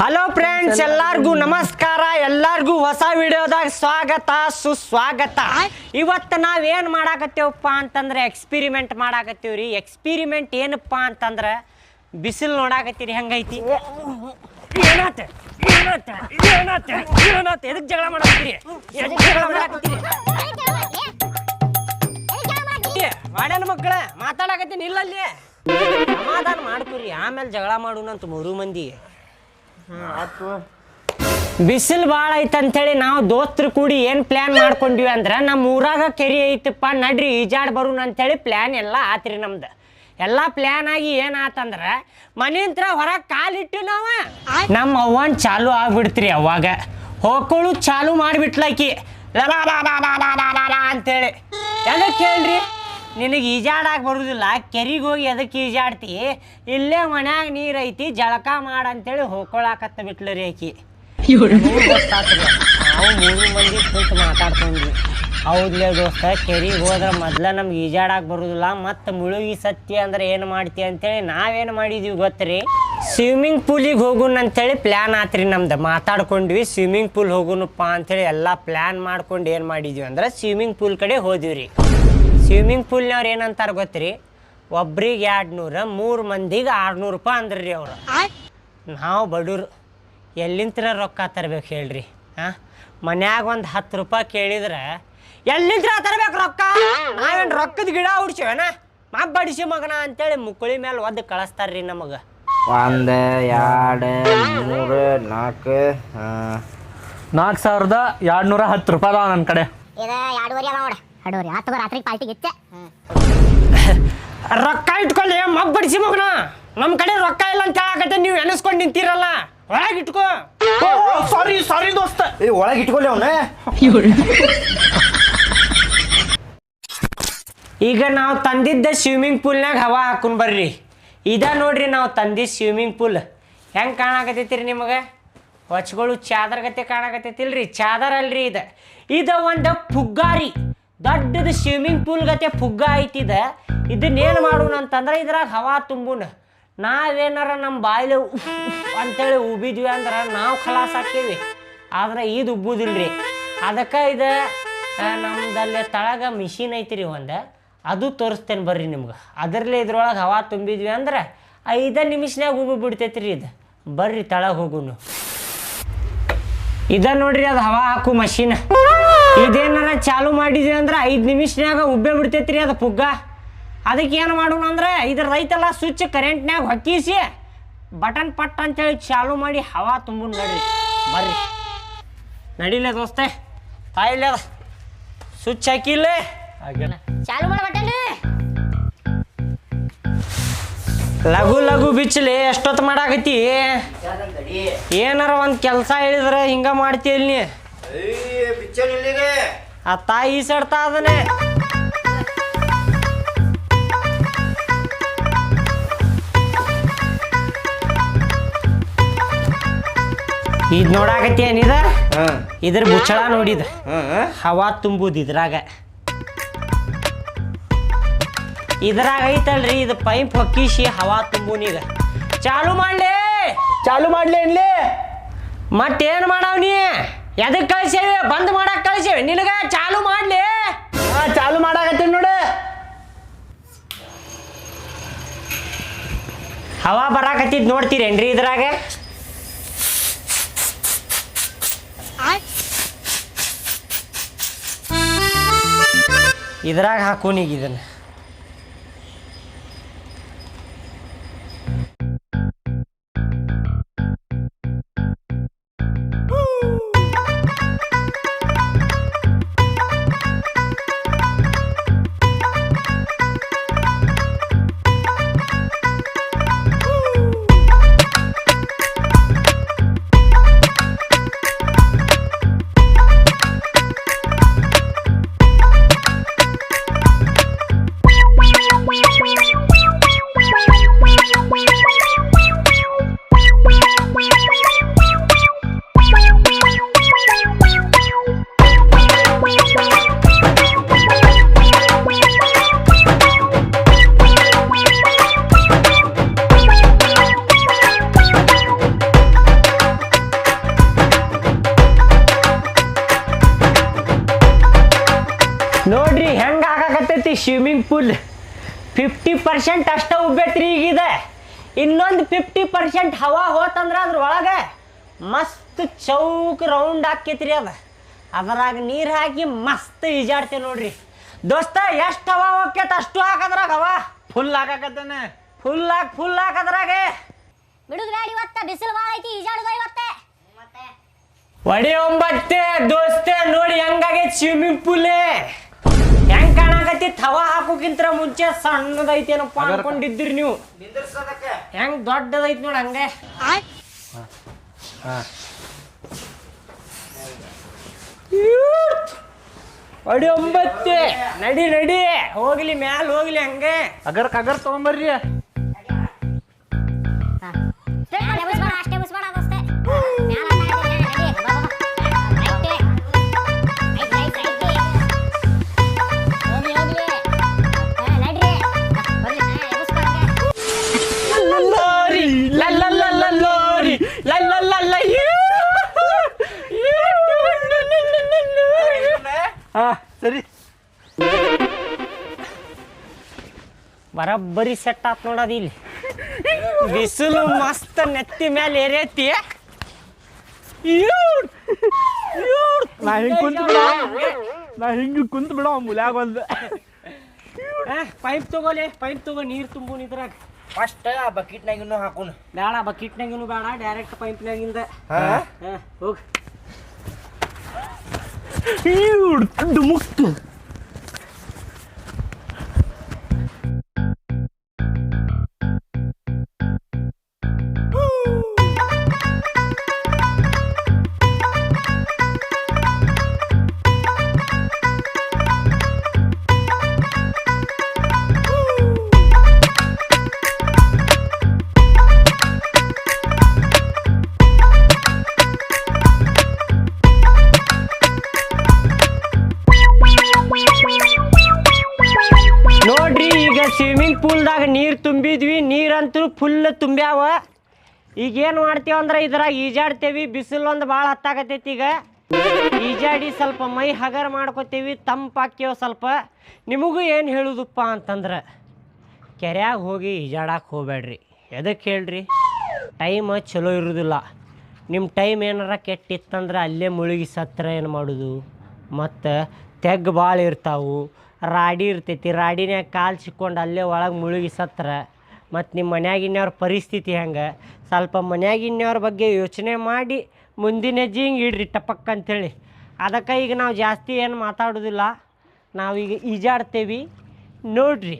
Hello friends ಎಲ್ಲಾರ್ಗೂ ನಮಸ್ಕಾರ. ಎಲ್ಲಾರ್ಗೂ ಹೊಸ ವಿಡಿಯೋದಾಗ ಸ್ವಾಗತ ಸುಸ್ವಾಗತ. ಇವತ್ತು ನಾವೇನ್ ಮಾಡಾಕತ್ತೇವಪ್ಪ ಅಂತಂದ್ರೆ ಎಕ್ಸ್ಪಿರಿಮೆಂಟ್ ಮಾಡಾಕತ್ತೀವ್ರಿ ಎಕ್ಸ್ಪಿರಿಮೆಂಟ್ ಏನಪ್ಪ ಅಂತಂದ್ರೆ ಬಿಸಿಲು ನೋಡಾಕತ್ತೀರಿ ಹೆಂಗೈತಿ? ಏನಾತ? ಏನಾತ? ಏನಾತ? ಏನಾತ? ಎದಕ್ ಜಗಳ ಮಾಡಾಕತ್ತೀರಿ? ಎದಕ್ ಜಗಳ ಮಾಡಾಕತ್ತೀರಿ? ಮಾಡ್ಯಾನ ಮಕ್ಕಳ ಮಾತಾಡಕತ್ತೀನಿ ಇಲ್ಲಲ್ಲಿ. ಸಮಾಧಾನ ಮಾಡ್ತೀರಿ ಆಮೇಲೆ ಜಗಳ ಮಾಡೋಣಂತ ಮೂರು ಮಂದಿ. ಬಿಸಿಲು ಭಾಳ ಐತೆ ಅಂತೇಳಿ ನಾವು ದೋಸ್ತರು ಕೂಡಿ ಏನು ಪ್ಲ್ಯಾನ್ ಮಾಡ್ಕೊಂಡಿವಿ ಅಂದ್ರೆ ನಮ್ಮ ಊರಾಗ ಕೆರೆ ಐತಪ್ಪ ನಡ್ರಿ ಈಜಾಡ್ ಬರೋಣ ಅಂತೇಳಿ ಪ್ಲ್ಯಾನ್ ಎಲ್ಲ ಆತ್ರಿ ನಮ್ದು ಎಲ್ಲ ಪ್ಲ್ಯಾನ್ ಆಗಿ ಏನಾತಂದ್ರೆ ಮನೆಯಿಂದ ಹೊರಗೆ ಕಾಲಿಟ್ಟು ನಾವ ನಮ್ಮ ಅವ್ವನ್ ಚಾಲು ಆಗ್ಬಿಡ್ತ್ರಿ ಅವಾಗ ಹೋಗ್ಕೊಳ್ಳು ಚಾಲು ಮಾಡಿಬಿಟ್ಲಾಕಿ ಅಂತೇಳಿ ಎಲ್ಲ ಹೇಳ್ರಿ ನಿನಗೆ ಈಜಾಡಕ್ಕೆ ಬರುವುದಿಲ್ಲ ಕೆರಿಗೆ ಹೋಗಿ ಅದಕ್ಕೆ ಈಜಾಡ್ತಿ? ಇಲ್ಲೇ ಮನ್ಯಾಗ ನೀರೈತಿ ಐತಿ ಜಳಕ ಮಾಡಂತೇಳಿ ಹೋಗ್ಕೊಳಕತ್ತ ಬಿಟ್ಲು ರೀ ಆಕಿ. ನಾವು ಮೂರು ಮಂದಿ ಕುಂತು ಮಾತಾಡ್ಕೊಂಡ್ವಿ. ಹೌದ್ಲೇ ದೋಸ್ತ ಕೆರಿಗೆ ಹೋದ್ರೆ ಮೊದ್ಲ ನಮ್ಗೆ ಈಜಾಡಕ್ಕೆ ಬರುವುದಿಲ್ಲ ಮತ್ತು ಮುಳುಗಿ ಸತ್ತಿ ಅಂದ್ರೆ ಏನು ಮಾಡ್ತಿ ಅಂತೇಳಿ ನಾವೇನು ಮಾಡಿದೀವಿ ಗೊತ್ತ್ರಿ? ಸ್ವಿಮ್ಮಿಂಗ್ ಪೂಲಿಗೆ ಹೋಗುಣ ಅಂತೇಳಿ ಪ್ಲ್ಯಾನ್ ಆತ್ರಿ ನಮ್ದು. ಮಾತಾಡ್ಕೊಂಡ್ವಿ ಸ್ವಿಮ್ಮಿಂಗ್ ಪೂಲ್ ಹೋಗುನಪ್ಪ ಅಂತೇಳಿ ಎಲ್ಲ ಪ್ಲ್ಯಾನ್ ಮಾಡ್ಕೊಂಡು ಏನು ಮಾಡಿದ್ವಿ ಅಂದ್ರೆ ಸ್ವಿಮ್ಮಿಂಗ್ ಪೂಲ್ ಕಡೆ ಹೋದ್ವಿ ರೀ ಸ್ವಿಮ್ಮಿಂಗ್ ಪೂಲ್ನವ್ರು ಏನಂತಾರೆ ಗೊತ್ತ್ರಿ? ಒಬ್ರಿಗೆ ಎರಡು ನೂರ ಮೂರು ಮಂದಿಗೆ ಆರ್ನೂರು ರೂಪಾಯಿ ಅಂದ್ರಿ ರೀ ಅವರು. ನಾವು ಬಡವ್ರು ಎಲ್ಲಿಂತ್ರ ರೊಕ್ಕ ತರ್ಬೇಕು ಹೇಳ್ರಿ ಹಾಂ? ಮನ್ಯಾಗ ಒಂದು ಹತ್ತು ರೂಪಾಯಿ ಕೇಳಿದ್ರೆ ಎಲ್ಲಿಂತ್ರ ತರ್ಬೇಕು ರೊಕ್ಕ? ನಾವೇನು ರೊಕ್ಕದ ಗಿಡ ಹುಡ್ಸಿವೇನ ಮಾ ಬಡಿಸಿ ಮಗನ ಅಂತೇಳಿ ಮುಕ್ಕುಳಿ ಮೇಲೆ ಒದ್ದು ಕಳಿಸ್ತಾರ್ರಿ ನಮಗೆ. ಒಂದು ಎರಡು ಮೂರು ನಾಲ್ಕು ನಾಲ್ಕು ಸಾವಿರದ ಎರಡ್ನೂರ ಹತ್ತು ರೂಪಾಯಿ ಅದಾವ ನನ್ನ ಕಡೆ. ಇದು ಎರಡೂವರೆ ಅದ ನೋಡ. ಎರಡೂವರೆ ಆತಗ ರಾತ್ರಿ ಪಾರ್ಟಿ ಇತ್ತೆ ರೊಕ್ಕ ಇಟ್ಕೊಳ್ಳಿ ಮಗ್ ಬಡಿಸಿ ಮಗನ. ನಮ್ಮ ಕಡೆ ರೊಕ್ಕ ಇಲ್ಲ ಅಂತ ಹೇಳಕತ್ತೆ ನೀವು ಎನಸ್ಕೊಂಡ್ ನಿಂತಿರಲ್ಲ. ಒಳಗೆ ಇಟ್ಕೋ. ಸಾರಿ ಸಾರಿ ದೋಸ್ತ. ಏ ಒಳಗೆ ಇಟ್ಕೊಳ್ಳಿ ಅವನ. ಈಗ ನಾವು ತಂದಿದ್ದ ಸ್ವಿಮ್ಮಿಂಗ್ ಪೂಲ್ನಾಗ ಹವಾ ಹಾಕೊಂಡ್ ಬರ್ರಿ. ಇದ ನೋಡ್ರಿ ನಾವು ತಂದಿದ್ದ ಸ್ವಿಮ್ಮಿಂಗ್ ಪೂಲ್ ಹೆಂಗೆ ಕಾಣಕತ್ತೈತಿರಿ ನಿಮಗೆ? ಹೊಚ್ಗಳು ಚಾದರ್ ಗತೆ ಕಾಣಕತ್ತೈತಿಲ್ರಿ? ಚಾದರ್ ಅಲ್ರಿ ಇದು. ಇದು ಒಂದು ಫುಗ್ಗಾರಿ ದೊಡ್ಡದು ಸ್ವಿಮ್ಮಿಂಗ್ ಪೂಲ್ ಗತೆ ಫುಗ್ಗ ಐತಿದ ಇದನ್ನೇನು ಮಾಡೋಣ ಅಂತಂದ್ರೆ ಇದ್ರಾಗ ಹವಾ ತುಂಬುನ. ನಾವೇನಾರ ನಮ್ಮ ಬಾಯಿಲೆ ಅಂತೇಳಿ ಉಬ್ಬಿದ್ವಿ ಅಂದ್ರೆ ನಾವು ಖಲಾಸ್ ಹಾಕೀವಿ ಆದ್ರೆ ಇದು ಉಬ್ಬುದಿಲ್ರಿ. ಅದಕ್ಕೆ ಇದು ನಮ್ದಲ್ಲಿ ತಳಗ ಮಿಷಿನ್ ಐತ್ರಿ ಒಂದು. ಅದು ತೋರಿಸ್ತೇನೆ ಬರ್ರಿ ನಿಮ್ಗೆ. ಅದರಲ್ಲೇ ಇದ್ರೊಳಗೆ ಹವಾ ತುಂಬಿದ್ವಿ ಅಂದ್ರೆ ಐದ ನಿಮಿಷನಾಗ ಉಬ್ಬಿ ಬಿಡ್ತೈತ್ರಿ ಇದು. ಬರ್ರಿ ತಳಗ ಹೋಗುನು. ಇದ ನೋಡ್ರಿ ಅದು ಹವಾ ಹಾಕು ಮಷೀನ್. ಇದೇನಾರ ಚಾಲು ಮಾಡಿದ್ರಿ ಅಂದ್ರೆ ಐದು ನಿಮಿಷನ್ಯಾಗ ಉಬ್ಬೆ ಬಿಡ್ತೈತ್ರಿ ಅದು ಪುಗ್ಗ. ಅದಕ್ಕೆ ಏನು ಮಾಡೋಣ ಅಂದ್ರೆ ಇದ್ರ ರೈತಲ್ಲ ಸ್ವಿಚ್ ಕರೆಂಟ್ನ್ಯಾಗ ಹೊಕ್ಕಿಸಿ ಬಟನ್ ಪಟ್ ಅಂತೇಳಿ ಚಾಲು ಮಾಡಿ ಹವಾ ತುಂಬ ನೋಡ್ರಿ. ಬರ್ರಿ. ನಡಿಲೆ ದೋಸ್ತೆ. ತಾಯಿಲ್ಲ ಸ್ವಿಚ್ ಹಾಕಿಲ್ಲೇ ಚಾಲು ಲಘು ಲಘು ಬಿಚ್ಚಲಿ ಎಷ್ಟೊತ್ತು ಮಾಡಾಕತಿ ಏನಾರ ಒಂದು ಕೆಲಸ ಹೇಳಿದ್ರೆ ಹಿಂಗ ಮಾಡ್ತೀಯಲ್ಲಿ ನೀ? ಆ ತಾಯಿ ಈಸಾಡ್ತಾ ಅದನೆ ಇದ್ ನೋಡಾಕತಿ ಏನಿದ? ಇದ್ರ ಮುಚ್ಚಳ ನೋಡಿದ. ಹವಾ ತುಂಬುದು ಇದ್ರಾಗ. ಇದ್ರಾಗ ಐತಲ್ರಿ ಇದು ಪೈಪ್ ಹೊಕ್ಕಿಸಿ ಹವಾ ತುಂಬುನೀಗ ಚಾಲು ಮಾಡ್ಲಿ. ಚಾಲು ಮಾಡ್ಲಿ ಏನ್ಲಿ ಮಾಡಾವ್ ಮಾಡವ್ನಿ ಎದಕ್ ಕಳಿಸೇವಿ? ಬಂದ್ ಮಾಡಕ್ ಕಳಿಸೇವಿ? ನಿನಗ ಚಾಲು ಮಾಡ್ಲಿ. ಹಾ ಚಾಲು ಮಾಡಾಕತ್ತೀನಿ ನೋಡು. ಹವಾ ಬರಾಕತ್ತಿದ್ ನೋಡ್ತೀರೇನ್ರಿ ಇದ್ರಾಗ? ಇದ್ರಾಗ ಹಾಕೋನಿಗ ಇದನ್ನ. ಪೂಲ್ ಫಿಫ್ಟಿ ಪರ್ಸೆಂಟ್ ಅಷ್ಟ ಉಬ್ಬೇತ್ರಿ ಈಗಿದೆ ಇನ್ನೊಂದು ಫಿಫ್ಟಿ ಪರ್ಸೆಂಟ್ ಹವಾ ಹೋತಂದ್ರೆ ಅದ್ರ ಒಳಗೆ ಮಸ್ತ್ ಚೌಕ್ ರೌಂಡ್ ಹಾಕೈತ್ರಿ ಅದು ಅದ್ರಾಗ ನೀರು ಹಾಕಿ ಮಸ್ತ್ ಈಜಾಡ್ತೇವೆ ನೋಡ್ರಿ. ದೋಸ್ತ ಎಷ್ಟು ಹವಾ ಹೋಗ್ಯತ್ ಅಷ್ಟು ಹಾಕದ್ರಾಗ ಹವಾ? ಫುಲ್ ಹಾಕಾಕತ್ತಾನೆ. ಫುಲ್ ಹಾಕಿ ಫುಲ್ ಹಾಕದ್ರಾಗೆ. ಬಿಡುದು ಬೇಡ ಇವತ್ತ? ಬಿಸಿಲು ಭಾಳ ಐತಿ ಈಜಾಡುದ ಇವತ್ತೆ? ಒಡಿ ಒಂಬತ್ತೆ ದೋಸ್ತೆ ನೋಡಿ ಹೆಂಗಾಗೈತಿ ಸ್ವಿಮ್ಮಿಂಗ್ ಪೂಲ್ ಹವಾ ಹಾಕೋಕ್ಕಿಂತ ಮುಂಚೆ ಸಣ್ಣದೈತೇನಪ್ಪ ಅನ್ಕೊಂಡಿದ್ರಿ ನೀವು? ಹೆಂಗ್ ದೊಡ್ಡದೈತಿ ನೋಡಿ ಹಂಗೆ. ಅಡಿ ಒಂಬತ್ತೆ. ನಡಿ ನಡಿ. ಹೋಗ್ಲಿ ಮ್ಯಾಲ ಹೋಗ್ಲಿ ಹಂಗೆ. ಅಗರ್ ಕಗರ್ ತಗೊಂಬರ್ರಿ. ಬರಬ್ಬರಿ ಸೆಟ್ ಆತ್ ನೋಡೋದು ಇಲ್ಲಿ. ಬಿಸಿಲು ಮಸ್ತ್ ನೆತ್ತಿ ಮೇಲೆ ಏರೈತಿ. ನಾ ಹಿಂಗ್ ಕುಂತ ಬಿಡ ನಾ ಹಿಂಗ್ ಕುಂತ ಬಿಡ ಮುಲ್ಯಾಗ ಒಂದು ಪೈಪ್ ತಗೋಲಿ ಪೈಪ್ ತಗೋ ನೀರು ತುಂಬು ಇದ್ರಾಗ. ಫಸ್ಟ್ ಆ ಬಕೆಟ್ನಾಗಿನೂ ಹಾಕೋಣ. ಬೇಡ ಬಕೆಟ್ನಾಗಿನೂ ಬೇಡ ಡೈರೆಕ್ಟ್ ಪೈಪ್ನಾಗಿಂದ ಹಾ? ಹೋಗಿ. ಡುಮುಕ್ ತುಂಬ್ಯಾವ. ಈಗ ಏನು ಮಾಡ್ತೀವಿ ಅಂದ್ರೆ ಇದ್ರಾಗ ಈಜಾಡ್ತೇವಿ. ಬಿಸಿಲು ಒಂದು ಭಾಳ ಹತ್ತಾಗತ್ತೈತಿ ಈಗ. ಈಜಾಡಿ ಸ್ವಲ್ಪ ಮೈ ಹಗರ್ ಮಾಡ್ಕೋತೀವಿ. ತಂಪಾಕ್ಯವ ಸ್ವಲ್ಪ. ನಿಮಗೂ ಏನು ಹೇಳುದಪ್ಪ ಅಂತಂದ್ರೆ, ಕೆರ್ಯಾಗ ಹೋಗಿ ಈಜಾಡಕ್ಕೆ ಹೋಗ್ಬೇಡ್ರಿ ಎದಕ್ಕೆ ಹೇಳ್ರಿ? ಟೈಮ್ ಚಲೋ ಇರೋದಿಲ್ಲ. ನಿಮ್ಮ ಟೈಮ್ ಏನಾರ ಕೆಟ್ಟಿತ್ತಂದ್ರೆ ಅಲ್ಲೇ ಮುಳುಗಿ ಸತ್ರ ಏನು ಮಾಡೋದು? ಮತ್ತು ತೆಗ್ ಭಾಳ ಇರ್ತಾವು. ರಾಡಿ ಇರ್ತೈತಿ. ರಾಡಿನ್ಯಾಗ ಕಾಲು ಸಿಕ್ಕೊಂಡು ಅಲ್ಲೇ ಒಳಗೆ ಮುಳುಗಿ ಸತ್ರ. ಮತ್ತು ನಿಮ್ಮ ಮನ್ಯಾಗಿನ್ಯವ್ರ ಪರಿಸ್ಥಿತಿ ಹೆಂಗೆ? ಸ್ವಲ್ಪ ಮನ್ಯಾಗಿನ್ಯವ್ರ ಬಗ್ಗೆ ಯೋಚನೆ ಮಾಡಿ ಮುಂದಿನ ಹೆಜ್ಜೆ ಹಿಂಗೆ ಇಡ್ರಿ ಟಪಕ್ ಅಂಥೇಳಿ ಅದಕ್ಕೆ ಈಗ ನಾವು ಜಾಸ್ತಿ ಏನು ಮಾತಾಡೋದಿಲ್ಲ. ನಾವೀಗ ಈಜಾಡ್ತೇವೆ. ನೋಡ್ರಿ.